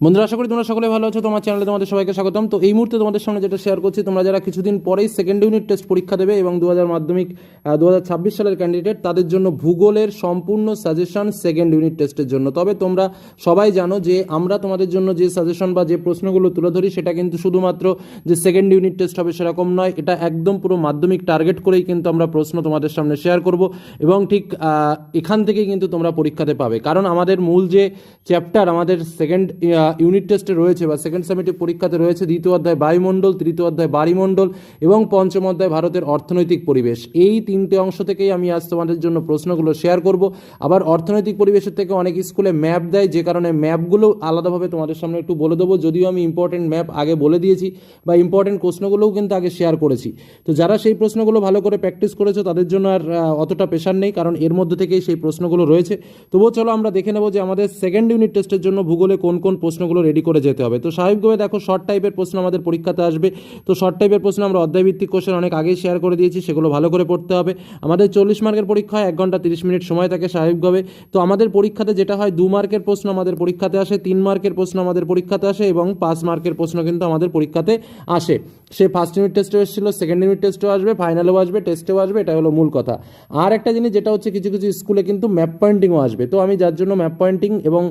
বন্ধুরা, আশা করি তোমরা সকলে ভালো আছো। তোমার চ্যানেলে তোমাদের সবাইকে স্বাগতম। তো এই মুহূর্তে তোমাদের সামনে যেটা শেয়ার করছি, তোমরা যারা কিছুদিন পরেই সেকেন্ড ইউনিট টেস্ট পরীক্ষা দেবে এবং দু হাজার মাধ্যমিক দু হাজার ছাব্বিশ সালের ক্যান্ডিডেট তাদের জন্য ভূগোলের সম্পূর্ণ সাজেশন সেকেন্ড ইউনিট টেস্টের জন্য। তবে তোমরা সবাই জানো যে আমরা তোমাদের জন্য যে সাজেশন বা যে প্রশ্নগুলো তুলে ধরি, সেটা কিন্তু শুধুমাত্র যে সেকেন্ড ইউনিট টেস্ট হবে সেরকম নয়, এটা একদম পুরো মাধ্যমিক টার্গেট করেই কিন্তু আমরা প্রশ্ন তোমাদের সামনে শেয়ার করব এবং ঠিক এখান থেকেই কিন্তু তোমরা পরীক্ষাতে পাবে। কারণ আমাদের মূল যে চ্যাপ্টার আমাদের সেকেন্ড ইউনিট টেস্টে রয়েছে বা সেকেন্ড সেমিটিভ পরীক্ষাতে রয়েছে, দ্বিতীয় অধ্যায় বায়ুমণ্ডল, তৃতীয় অধ্যায় বাড়িমণ্ডল এবং পঞ্চম অধ্যায় ভারতের অর্থনৈতিক পরিবেশ। এই তিনটে অংশ থেকেই আমি আজ তোমাদের জন্য প্রশ্নগুলো শেয়ার করব। আবার অর্থনৈতিক পরিবেশের থেকে অনেক স্কুলে ম্যাপ দেয়, যে কারণে ম্যাপগুলো আলাদাভাবে তোমাদের সামনে একটু বলে দেবো। যদিও আমি ইম্পর্টেন্ট ম্যাপ আগে বলে দিয়েছি বা ইম্পর্টেন্ট প্রশ্নগুলোও কিন্তু আগে শেয়ার করেছি। তো যারা সেই প্রশ্নগুলো ভালো করে প্র্যাকটিস করেছ, তাদের জন্য আর অতটা প্রেশার নেই, কারণ এর মধ্যে থেকেই সেই প্রশ্নগুলো রয়েছে। তবুও চলো আমরা দেখে নেব যে আমাদের সেকেন্ড ইউনিট টেস্টের জন্য ভূগোলে কোন কোন প্রশ্নগুলো রেডি করে যেতে হবে। তো স্বাভাবিকভাবে দেখো শর্ট টাইপের প্রশ্ন আমাদের পরীক্ষাতে আসবে। তো শর্ট টাইপের প্রশ্ন আমরা অধ্যায়ভিত্তিক কোশ্চেন অনেক আগেই শেয়ার করে দিয়েছি, সেগুলো ভালো করে পড়তে হবে। আমাদের চল্লিশ মার্কের পরীক্ষা হয়, এক ঘণ্টা তিরিশ মিনিট সময় থাকে স্বাভাবিকভাবে তো আমাদের পরীক্ষাতে যেটা হয়, দু মার্কের প্রশ্ন আমাদের পরীক্ষাতে আসে, তিন মার্কের প্রশ্ন আমাদের পরীক্ষাতে আসে এবং পাঁচ মার্কের প্রশ্ন কিন্তু আমাদের পরীক্ষাতে আসে। সে ফার্স্ট ইউনিট টেস্টে এসেছিল সেকেন্ড ইউনিট টেস্টেও আসবে ফাইনালেও আসবে টেস্টেও আসবে এটা হলো মূল কথা। আর একটা জিনিস যেটা হচ্ছে কিছু কিছু স্কুলে কিন্তু ম্যাপ পয়েন্টিংও আসবে। তো আমি যার জন্য ম্যাপ পয়েন্টিং এবং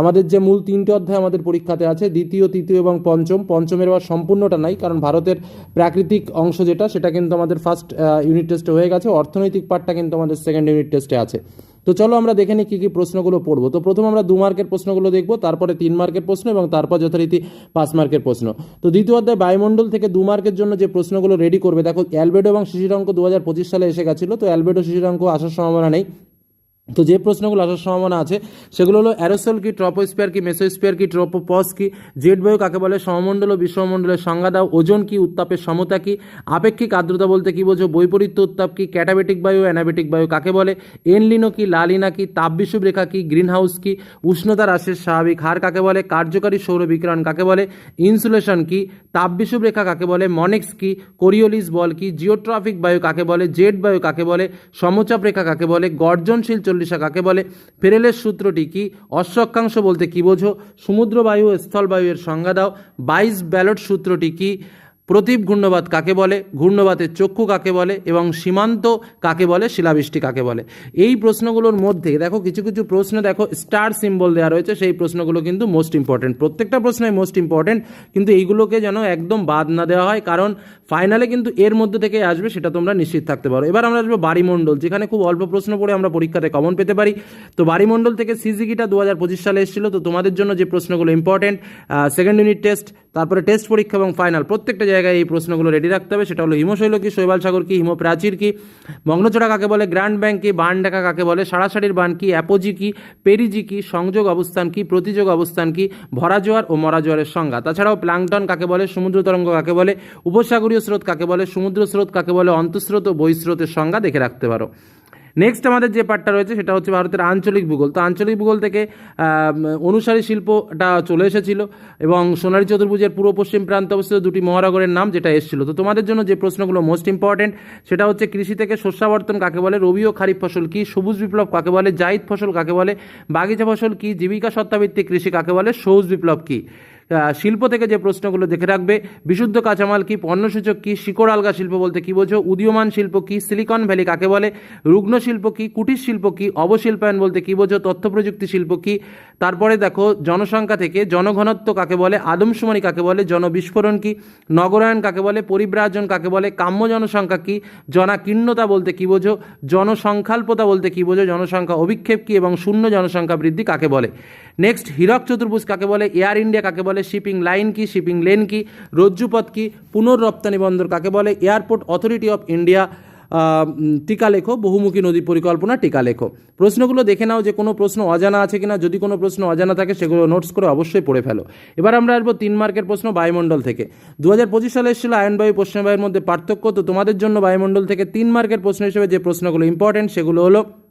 আমাদের যে মূল তিনটে অধ্যায় আমাদের পরীক্ষাতে আছে, দ্বিতীয়, তৃতীয় এবং পঞ্চম, পঞ্চমের আবার সম্পূর্ণটা নাই, কারণ ভারতের প্রাকৃতিক অংশ যেটা, সেটা কিন্তু আমাদের ফার্স্ট ইউনিট টেস্টে হয়ে গেছে, অর্থনৈতিক পার্টটা কিন্তু আমাদের সেকেন্ড ইউনিট টেস্টে আছে। তো চলো আমরা দেখে নিই কী কী প্রশ্নগুলো পড়ব। তো প্রথম আমরা দু মার্কের প্রশ্নগুলো দেখব, তারপরে তিন মার্কের প্রশ্ন এবং তারপর যথারীতি পাঁচ মার্কের প্রশ্ন। তো দ্বিতীয় অধ্যায় বায়ুমণ্ডল থেকে দু মার্কের জন্য যে প্রশ্নগুলো রেডি করবে, দেখো অ্যালবেডো এবং শিশিরাঙ্ক দু হাজার পঁচিশ সালে এসে গেছিল, তো অ্যালবেডো শিশিরাঙ্ক আসার সম্ভাবনা নেই। তো যে প্রশ্নগুলো আসার সম্ভাবনা আছে, সেগুলো হলো অ্যারোসল কি ট্রপোস্পিয়ার কি মেসোস্পিয়ার কি, ট্রোপোপস কি জেট বায়ু কাকে বলে, সমমণ্ডল ও বিশ্বমণ্ডলের সংজ্ঞা দাও, ওজন কি, উত্তাপের সমতা কি, আপেক্ষিক আর্দ্রতা বলতে কি বোঝো, বৈপরীত্য উত্তাপ কি, ক্যাটাবেটিক বায়ু, অ্যানাবেটিক বায়ু কাকে বলে, এনলিনো কি, লালিনা কি, তাপবিষুব রেখা কি গ্রিন হাউস কি, উষ্ণতা হ্রাসের স্বাভাবিক হার কাকে বলে, কার্যকারী সৌর বিকিরণ কাকে বলে, ইনসুলেশন কি, তাপবিষুব রেখা কাকে বলে, মনেক্স কি, কোরিওলিস বল কি, জিওট্রফিক বায়ু কাকে বলে জেট বায়ু কাকে বলে, সমচাপ রেখা কাকে বলে, গর্জনশীল চল্লিশা কাকে বলে? ফেরেলের সূত্রটি কি? অশ্বক্ষাংশ বলতে কি বোঝো? সমুদ্রবায়ু ও স্থলবায়ু এর সংজ্ঞা দাও। বাইশ ব্যালট সূত্রটি কি? প্রতীপ ঘূর্ণবাত কাকে বলে? ঘূর্ণবাতের চক্ষু কাকে বলে? এবং সীমান্ত কাকে বলে? শিলাবৃষ্টি কাকে বলে? এই প্রশ্নগুলোর মধ্যে, দেখো কিছু কিছু প্রশ্ন, দেখো স্টার সিম্বল দেওয়া রয়েছে, সেই প্রশ্নগুলো কিন্তু মোস্ট ইম্পর্টেন্ট প্রত্যেকটা প্রশ্নই মোস্ট ইম্পর্টেন্ট কিন্তু এইগুলোকে যেন একদম বাদ না দেওয়া হয়, কারণ ফাইনালে কিন্তু এর মধ্যে থেকে আসবে, সেটা তোমরা নিশ্চিত থাকতে পারো। এবার আমরা আসব বাড়িমণ্ডল যেখানে খুব অল্প প্রশ্ন পড়ে আমরা পরীক্ষাতে কমন পেতে পারি। তো বাড়িমণ্ডল থেকে সিজিকিটা দু হাজার পঁচিশ সালে এসেছিল, তো তোমাদের জন্য যে প্রশ্নগুলো ইম্পর্টেন্ট সেকেন্ড ইউনিট টেস্ট তারপরে টেস্ট পরীক্ষা এবং ফাইনাল প্রত্যেকটা জায়গায় এই প্রশ্নগুলো রেডি রাখতে হবে। সেটা হলো হিমশৈল কি, শৈবাল সাগর কি হিমপ্রাচীর কি মগ্নচড়া কাকে বলে, গ্র্যান্ড ব্যাংক কি, বান ডাকা কাকে বলে, সারাসারির বান কি, অ্যাপোজি কি, পেরিজি কি, সংযোগ অবস্থান কি, প্রতিযোগ অবস্থান কি, ভরা জোয়ার ও মরা জোয়ারের সংজ্ঞা। তাছাড়াও প্লাংটন কাকে বলে, সমুদ্র তরঙ্গ কাকে বলে, উপসাগরীয় স্রোত কাকে বলে, সমুদ্র স্রোত কাকে বলে, অন্তঃস্রোত ও বহিঃস্রোতের সংজ্ঞা দেখে রাখতে পারো। নেক্সট আমাদের যে পার্টটা রয়েছে, সেটা হচ্ছে ভারতের আঞ্চলিক ভূগোল। তো আঞ্চলিক ভূগোল থেকে অনুসারী শিল্পটা চলে এসেছিল এবং সোনালী চতুর্ভুজের পূর্ব পশ্চিম প্রান্তে অবস্থিত দুটি মহানগরের নাম যেটা এসেছিল। তো তোমাদের জন্য যে প্রশ্নগুলো মোস্ট ইম্পর্টেন্ট সেটা হচ্ছে কৃষি থেকে শস্যাবর্তন কাকে বলে, রবি ও খারিফ ফসল কি, সবুজ বিপ্লব কাকে বলে জাইদ ফসল কাকে বলে, বাগিচা ফসল কি, জীবিকা সত্তাভিত্তিক কৃষি কাকে বলে, সবুজ বিপ্লব কি? শিল্প থেকে যে প্রশ্নগুলো দেখে রাখবে। বিশুদ্ধ কাঁচামাল কি পণ্যসূচক কি? শিকড় আলগা শিল্প বলতে কি বোঝো? উদীয়মান শিল্প কি? সিলিকন ভ্যালি কাকে বলে? রুগ্ন শিল্প কি? কুটির শিল্প কি? অবশিল্পায়ন বলতে কি বোঝো? তথ্য প্রযুক্তি শিল্প কি? তারপরে দেখো, জনসংখ্যা থেকে জনঘনত্ব কাকে বলে? আদমশুমারি কাকে বলে? জনবিস্ফোরণ কি? নগরায়ন কাকে বলে? পরিব্রাজন কাকে বলে? কাম্য জনসংখ্যা কি? জনাকীর্ণতা বলতে কি বোঝো? জনসংখ্যাল্পতা বলতে কি বোঝো? জনসংখ্যা অভিক্ষেপ কি? এবং শূন্য জনসংখ্যা বৃদ্ধি কাকে বলে? নেক্সট, হীরক চতুর্ভুজ কাকে বলে? এয়ার ইন্ডিয়া কাকে বলে? শিপিং লাইন কি শিপিং লেন কি, রজ্জুপথ কি, পুনর্রপ্তানি বন্দর কাকে বলে, এয়ারপোর্ট অথরিটি অফ ইন্ডিয়া টিকা লেখো, বহুমুখী নদী পরিকল্পনা, টিকা লেখো। প্রশ্নগুলো দেখে নাও যে কোনো প্রশ্ন অজানা আছে কিনা। যদি কোনো প্রশ্ন অজানা থাকে, সেগুলো নোটস করে অবশ্যই পড়ে ফেলো। এবার আমরা আসব তিন মার্কের প্রশ্ন বায়ুমণ্ডল থেকে। দু হাজার পঁচিশ সালে এসেছিল আয়ন বায়ু পশ্চিম বায়ুর মধ্যে পার্থক্য। তো তোমাদের জন্য বায়ুমণ্ডল থেকে তিন মার্কের প্রশ্ন হিসেবে যে প্রশ্নগুলো ইম্পর্টেন্ট সেগুলো হলো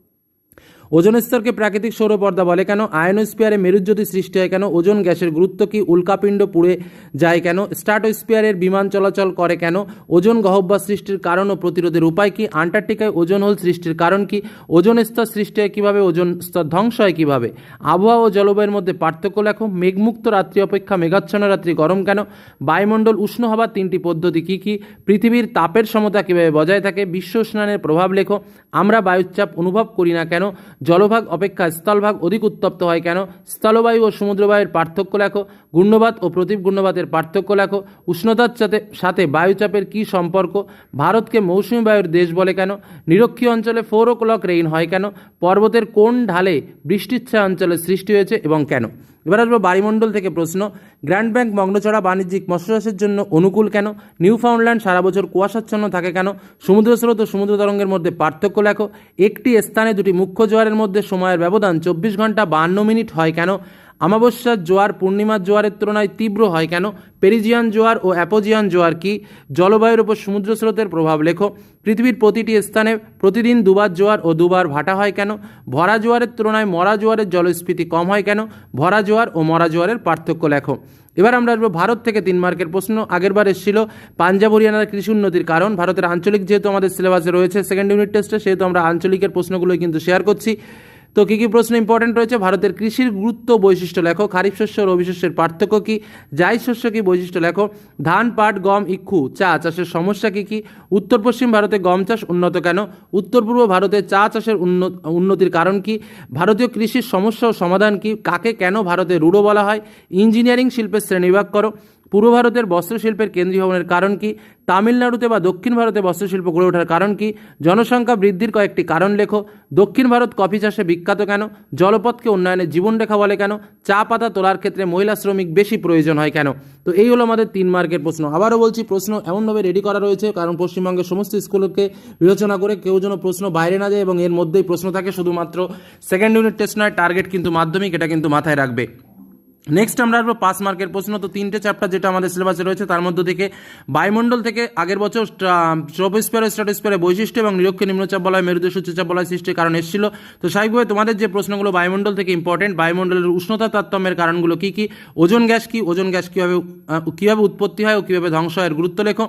ওজন স্তরকে প্রাকৃতিক সৌরপর্দা বলে কেন? আয়নোস্পিয়ারে মেরুজ্যোতি সৃষ্টি হয় কেন? ওজন গ্যাসের গুরুত্ব কি? উল্কাপিণ্ড পুড়ে যায় কেন? স্ট্রাটোস্পিয়ারের বিমান চলাচল করে কেন? ওজন গহব্বর সৃষ্টির কারণ ও প্রতিরোধের উপায় কি? আন্টার্কটিকায় ওজন হোল সৃষ্টির কারণ কি? ওজন স্তর সৃষ্টি হয় কীভাবে? ওজন স্তর ধ্বংস হয় কীভাবে? আবহাওয়া ও জলবায়ুর মধ্যে পার্থক্য লেখো। মেঘমুক্ত রাত্রি অপেক্ষা মেঘাচ্ছন্ন রাত্রি গরম কেন? বায়ুমণ্ডল উষ্ণ হবার তিনটি পদ্ধতি কী কী? পৃথিবীর তাপের সমতা কীভাবে বজায় থাকে? বিশ্ব উষ্ণায়নের প্রভাব লেখো। আমরা বায়ুচাপ অনুভব করি না কেন? জলভাগ অপেক্ষা স্থলভাগ অধিক উত্তপ্ত হয় কেন? স্থলবায়ু ও সমুদ্রবায়ুর পার্থক্য লেখো। ঘূর্ণবাত ও প্রতীপ ঘূর্ণবাতের পার্থক্য লেখো। উষ্ণতার সাথে সাথে বায়ুচাপের কী সম্পর্ক? ভারতকে মৌসুমি বায়ুর দেশ বলে কেন? নিরক্ষী অঞ্চলে ফোর ও ক্লক রেইন হয় কেন? পর্বতের কোন ঢালে বৃষ্টিচ্ছায় অঞ্চলে সৃষ্টি হয়েছে এবং কেন? এবার আসব বাড়িমণ্ডল থেকে প্রশ্ন। গ্র্যান্ড ব্যাংক মগ্নচড়া বাণিজ্যিক মৎস্যচাষের জন্য অনুকূল কেন? নিউ ফাউন্ডল্যান্ড সারা বছর কুয়াশাচ্ছন্ন থাকে কেন? সমুদ্র স্রোত ও সমুদ্র তরঙ্গের মধ্যে পার্থক্য লেখো। একটি স্থানে দুটি মুখ্য জোয়ারের মধ্যে সময়ের ব্যবধান চব্বিশ ঘণ্টা বান্ন মিনিট হয় কেন? অমাবস্যার জোয়ার, পূর্ণিমার জোয়ারের তুলনায় তীব্র হয় কেন? পেরিজিয়ান জোয়ার ও অ্যাপোজিয়ান জোয়ার কি? জলবায়ুর উপর সমুদ্র স্রোতের প্রভাব লেখো। পৃথিবীর প্রতিটি স্থানে প্রতিদিন দুবার জোয়ার ও দুবার ভাটা হয় কেন? ভরা জোয়ারের তুলনায় মরা জোয়ারের জলস্ফীতি কম হয় কেন? ভরা জোয়ার ও মরা জোয়ারের পার্থক্য লেখো। এবার আমরা আসব ভারত থেকে তিন মার্কের প্রশ্ন। আগেরবার এসেছিল পাঞ্জাব হরিয়ানার কৃষি উন্নতির কারণ। ভারতের আঞ্চলিক যেহেতু আমাদের সিলেবাসে রয়েছে সেকেন্ড ইউনিট টেস্টে সেহেতু আমরা আঞ্চলিকের প্রশ্নগুলোই কিন্তু শেয়ার করছি। তো কী কী প্রশ্ন ইম্পর্টেন্ট রয়েছে? ভারতের কৃষির গুরুত্ব বৈশিষ্ট্য লেখো। খারিফ শস্য রবি শস্যের পার্থক্য কী? জাই শস্য কী বৈশিষ্ট্য লেখো? ধান, পাট, গম, ইক্ষু, চা, চাষের সমস্যা কী কী? উত্তর পশ্চিম ভারতে গম চাষ উন্নত কেন? উত্তর পূর্ব ভারতে চা চাষের উন্নত, উন্নতির কারণ কি? ভারতীয় কৃষির সমস্যা ও সমাধান কি? কাকে কেন ভারতে রুড়ো বলা হয়? ইঞ্জিনিয়ারিং শিল্পের শ্রেণীবিভাগ করো। পূর্ব ভারতের বস্ত্রশিল্পের কেন্দ্রীয় ভবনের কারণ কি? তামিলনাড়ুতে বা দক্ষিণ ভারতে বস্ত্রশিল্প গড়ে ওঠার কারণ কি? জনসংখ্যা বৃদ্ধির কয়েকটি কারণ লেখো। দক্ষিণ ভারত কফি চাষে বিখ্যাত কেন? জলপথকে উন্নয়নের জীবনরেখা বলে কেন? চা পাতা তোলার ক্ষেত্রে মহিলা শ্রমিক বেশি প্রয়োজন হয় কেন? তো এই হলো আমাদের তিন মার্কের প্রশ্ন। আবারও বলছি, প্রশ্ন এমনভাবে রেডি করা রয়েছে, কারণ পশ্চিমবঙ্গের সমস্ত স্কুলকে বিবেচনা করে কেউ যেন প্রশ্ন বাইরে না যায় এবং এর মধ্যেই প্রশ্ন থাকে শুধুমাত্র সেকেন্ড ইউনিট টেস্ট নয় টার্গেট কিন্তু মাধ্যমিক, এটা কিন্তু মাথায় রাখবে। নেক্সট আমরা আসব পাঁচ মার্কের প্রশ্ন। তো তিনটে চ্যাপ্টার যেটা আমাদের সিলেবাসে রয়েছে, তার মধ্যে থেকে বায়ুমণ্ডল থেকে আগের বছর ট্রোপোস্ফিয়ার স্ট্রাটোস্ফিয়ারের বৈশিষ্ট্য এবং নিরক্ষীয় নিম্নচাপ বলয় মেরুদেশ উচ্চচাপ বলয় সৃষ্টির কারণ এসেছিল। তো স্বাভাবিকভাবে তোমাদের যে প্রশ্নগুলো বায়ুমণ্ডল থেকে ইম্পর্টেন্ট বায়ুমণ্ডলের উষ্ণতা তারতম্যের কারণগুলো কী কী, ওজন গ্যাস কী, ওজন গ্যাস কীভাবে কীভাবে উৎপত্তি হয় ও কীভাবে ধ্বংস হয় গুরুত্ব লেখো।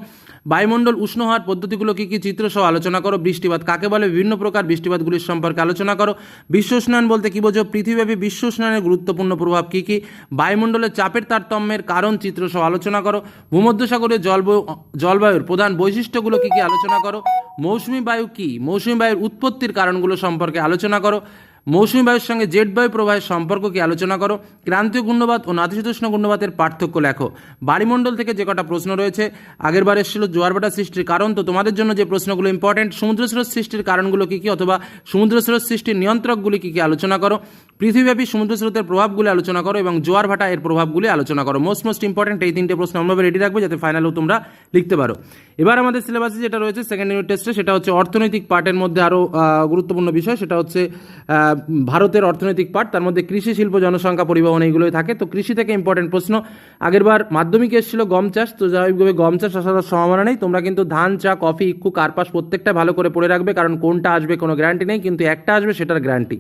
বায়ুমণ্ডল উষ্ণ হওয়ার পদ্ধতিগুলো কী কী, চিত্র সহ আলোচনা করো। বৃষ্টিপাত কাকে বলে? বিভিন্ন প্রকার বৃষ্টিপাতগুলির সম্পর্কে আলোচনা করো। বিশ্ব উষ্ণায়ন বলতে কী বোঝো? পৃথিবীব্যাপী বিশ্ব উষ্ণায়নের গুরুত্বপূর্ণ প্রভাব কী কী? বায়ুমণ্ডলের চাপের তারতম্যের কারণ চিত্র সহ আলোচনা করো। ভূমধ্যসাগরের জলবায়ু জলবায়ুর প্রধান বৈশিষ্ট্যগুলো কী কী আলোচনা করো। মৌসুমী বায়ু কী? মৌসুমি বায়ুর উৎপত্তির কারণগুলো সম্পর্কে আলোচনা করো। মৌসুমী বায়ুর সঙ্গে জেট বায়ু প্রবাহের সম্পর্ক কি আলোচনা করো, ক্রান্তীয় ঘূর্ণবাত ও নাতিশীতোষ্ণ ঘূর্ণবাতের পার্থক্য লেখো। বাড়িমণ্ডল থেকে যে কটা প্রশ্ন রয়েছে আগের বার এসেছিল জোয়ারভাটা সৃষ্টির কারণ, তো তোমাদের জন্য যে প্রশ্নগুলো ইম্পর্টেন্ট সমুদ্র স্রোত সৃষ্টির কারণগুলো কী কী অথবা সমুদ্র স্রোত সৃষ্টির নিয়ন্ত্রকগুলি কী কী আলোচনা করো, পৃথিবীব্যাপী সমুদ্র স্রোতের প্রভাবগুলি আলোচনা করো এবং জোয়ার ভাটা এর প্রভাবগুলি আলোচনা করো। মোস্ট মোস্ট ইম্পর্টেন্ট এই তিনটে প্রশ্ন আমভাবে রেডি রাখবে, যাতে ফাইনালেও তোমরা লিখতে পারো। এবার আমাদের সিলেবাসে যেটা রয়েছে সেকেন্ড ইউনিট টেস্টে সেটা হচ্ছে অর্থনৈতিক পার্টের মধ্যে আরও গুরুত্বপূর্ণ বিষয়। সেটা হচ্ছে ভারতের অর্থনৈতিক পার্ট তার মধ্যে কৃষি, শিল্প, জনসংখ্যা পরিবহন এইগুলোই থাকে। তো কৃষি থেকে ইম্পর্টেন্ট প্রশ্ন। আগেরবার মাধ্যমিক এসেছিল গম চাষ, তো স্বাভাবিকভাবে গম চাষ আসার সম্ভাবনা নেই। তোমরা কিন্তু ধান, চা, কফি, ইক্ষু, কার্পাস প্রত্যেকটা ভালো করে পড়ে রাখবে, কারণ কোনটা আসবে কোনো গ্যারান্টি নেই, কিন্তু একটা আসবে সেটার গ্যারান্টি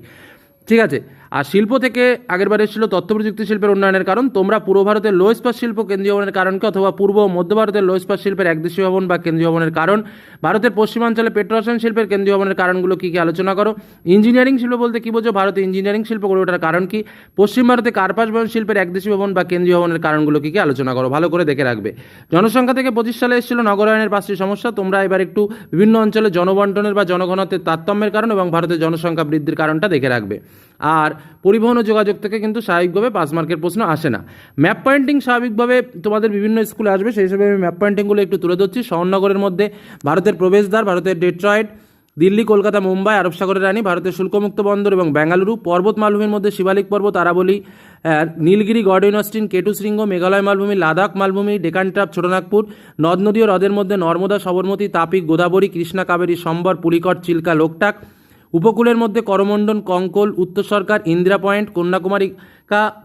ঠিক আছে? আর শিল্প থেকে আগেরবার এসেছিল তথ্য প্রযুক্তি শিল্পের উন্নয়নের কারণ। তোমরা পূর্ব ভারতের লো ইস্পাত শিল্প কেন্দ্রীয় ভবনের কারণকে অথবা পূর্ব মধ্য ভারতের লো ইস্পাত শিল্পের একদেশীয় ভবন বা কেন্দ্রীয় ভবনের কারণ, ভারতের পশ্চিমাঞ্চলে পেট্রোরসায়ন শিল্পের কেন্দ্রীয় ভবনের কারণগুলো কী কী আলোচনা করো। ইঞ্জিনিয়ারিং শিল্প বলতে কী বোঝো? ভারতে ইঞ্জিনিয়ারিং শিল্প গড়ে ওঠার কারণ কি? পশ্চিম ভারতে কার্পাস ভবন শিল্পের একদেশীয় ভবন বা কেন্দ্রীয় ভবনের কারণগুলো কী কী আলোচনা করো? ভালো করে দেখে রাখবে। জনসংখ্যা থেকে পঁচিশ সালে এসেছিল নগরায়নের পাঁচটি সমস্যা। তোমরা এবার একটু বিভিন্ন অঞ্চলে জনবন্টনের বা জনঘনত্বের তারতম্যের কারণ এবং ভারতের জনসংখ্যা বৃদ্ধির কারণটা দেখে রাখবে। আর পরিবহন ও যোগাযোগ থেকে কিন্তু স্বাভাবিকভাবে পাস মার্কের প্রশ্ন আসে না। ম্যাপ পয়েন্টিং স্বাভাবিকভাবে তোমাদের বিভিন্ন স্কুলে আসবে, সেই হিসেবে আমি ম্যাপ পয়েন্টিংগুলো একটু তুলে ধরছি। শহরনগরের মধ্যে ভারতের প্রবেশদ্বার, ভারতের ডেট্রয়েড, দিল্লি, কলকাতা, মুম্বাই, আরব সাগরের রানী, ভারতের শুল্কমুক্ত বন্দর এবং বেঙ্গালুরু পর্বত মালভূমির মধ্যে শিবালিক পর্বত, আরাবলি নীলগিরি গডইন অস্টিন, কেটু শৃঙ্গ, মেঘালয় মালভূমি, লাদাখ মালভূমি ডেকান ট্রাপ ছোটনাগপুর, নদ নদী ও হ্রদের মধ্যে নর্মদা, সবরমতী তাপি গোদাবরী, কৃষ্ণা, কাবেরী, সম্বর, পুলিকট, চিল্কা, লোকটাক উপকূলের মধ্যে করমণ্ডল কঙ্কল উত্তর সরকার ইন্দিরা পয়েন্ট কন্যাকুমারিকা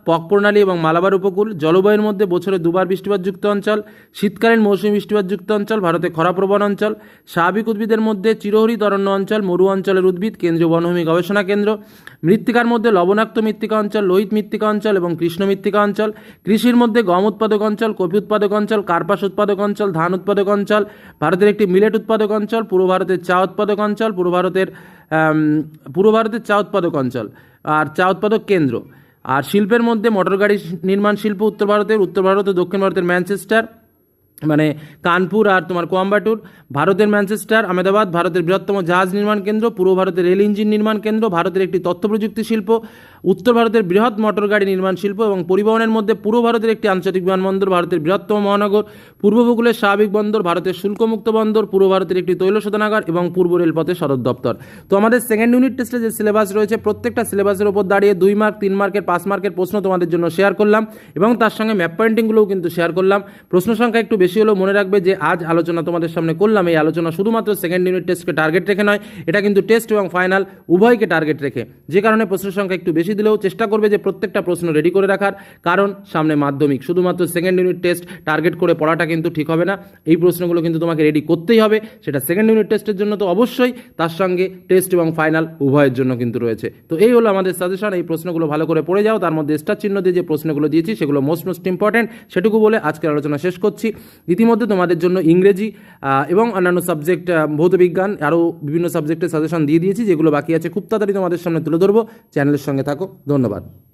পক প্রণালী এবং মালাবার উপকূল, জলবায়ুর মধ্যে বছরে দুবার বৃষ্টিপাতযুক্ত অঞ্চল, শীতকালীন মৌসুমী বৃষ্টিপাতযুক্ত অঞ্চল, ভারতে খরাপ্রবণ অঞ্চল, স্বাভাবিক উদ্ভিদের মধ্যে চিরহরিত অরণ্য অঞ্চল, মরু অঞ্চলের উদ্ভিদ, কেন্দ্রীয় বনভূমি গবেষণা কেন্দ্র, মৃত্তিকার মধ্যে লবণাক্ত মৃত্তিকা অঞ্চল, লোহিত মৃত্তিকা অঞ্চল এবং কৃষ্ণ মৃত্তিকা অঞ্চল, কৃষির মধ্যে গম উৎপাদক অঞ্চল কফি উৎপাদক অঞ্চল, কার্পাস উৎপাদক অঞ্চল, ধান উৎপাদক অঞ্চল, ভারতের একটি মিলেট উৎপাদক অঞ্চল, পূর্ব ভারতের চা উৎপাদক অঞ্চল, পূর্ব ভারতের পূর্ব ভারতের চা উৎপাদক অঞ্চল, আর চা উৎপাদক কেন্দ্র। আর শিল্পের মধ্যে মোটর গাড়ি নির্মাণ শিল্প উত্তর ভারতের, উত্তর ভারত ও দক্ষিণ ভারতের ম্যানচেস্টার মানে কানপুর আর তোমার কোয়াম্বাটুর, ভারতের ম্যানচেস্টার, আহমেদাবাদ, ভারতের বৃহত্তম জাহাজ নির্মাণ কেন্দ্র, পূর্ব ভারতের রেল ইঞ্জিন নির্মাণ কেন্দ্র, ভারতের একটি তথ্য প্রযুক্তি শিল্প, উত্তর ভারতের বৃহৎ মোটর গাড়ি নির্মাণ শিল্প এবং পরিবহনের মধ্যে পূর্ব ভারতের একটি আন্তর্জাতিক বিমানবন্দর, ভারতের বৃহত্তম মহানগর, পূর্ব উপকূলের স্বাভাবিক বন্দর, ভারতের শুল্কমুক্ত বন্দর, পূর্ব ভারতের একটি তৈল শোধনাগার এবং পূর্ব রেলপথের সদর দপ্তর। তো আমাদের সেকেন্ড ইউনিট টেস্টে যে সিলেবাস রয়েছে, প্রত্যেকটা সিলেবাসের উপর দাঁড়িয়ে দুই মার্ক তিন মার্কের পাঁচ মার্কের প্রশ্ন তোমাদের জন্য শেয়ার করলাম এবং তার সঙ্গে ম্যাপ পয়েন্টিংগুলোও কিন্তু শেয়ার করলাম। প্রশ্ন সংখ্যা একটু বেশি হলেও মনে রাখবে যে আজ আলোচনা তোমাদের সামনে করলাম। এই আলোচনা শুধুমাত্র সেকেন্ড ইউনিট টেস্টকে টার্গেট রেখে নয়, এটা কিন্তু টেস্ট এবং ফাইনাল উভয়কে টার্গেট রেখে। যে কারণে প্রশ্ন সংখ্যা একটু বেশি দিলেও চেষ্টা করবে যে প্রত্যেকটা প্রশ্ন রেডি করে রাখার, কারণ সামনে মাধ্যমিক। শুধুমাত্র সেকেন্ড ইউনিট টেস্ট টার্গেট করে পড়াটা কিন্তু ঠিক হবে না। এই প্রশ্নগুলো কিন্তু তোমাকে রেডি করতেই হবে। সেটা সেকেন্ড ইউনিট টেস্টের জন্য তো অবশ্যই, তার সঙ্গে টেস্ট এবং ফাইনাল উভয়ের জন্য কিন্তু রয়েছে। তো এই হলো আমাদের সাজেশন এই প্রশ্নগুলো ভালো করে পড়ে যাও। তার মধ্যে স্টার চিহ্ন দিয়ে যে প্রশ্নগুলো দিয়েছি, সেগুলো মোস্ট মোস্ট ইম্পর্টেন্ট সেটুকু বলে আজকের আলোচনা শেষ করছি। ইতিমধ্যে তোমাদের জন্য ইংরেজি এবং অন্যান্য সাবজেক্ট ভৌত বিজ্ঞান, আরও বিভিন্ন সাবজেক্টের সাজেশন দিয়ে দিয়েছি, যেগুলো বাকি আছে, খুব তাড়াতাড়ি তোমাদের সামনে তুলে ধরবো। চ্যানেলের সঙ্গে থাকো। ধন্যবাদ।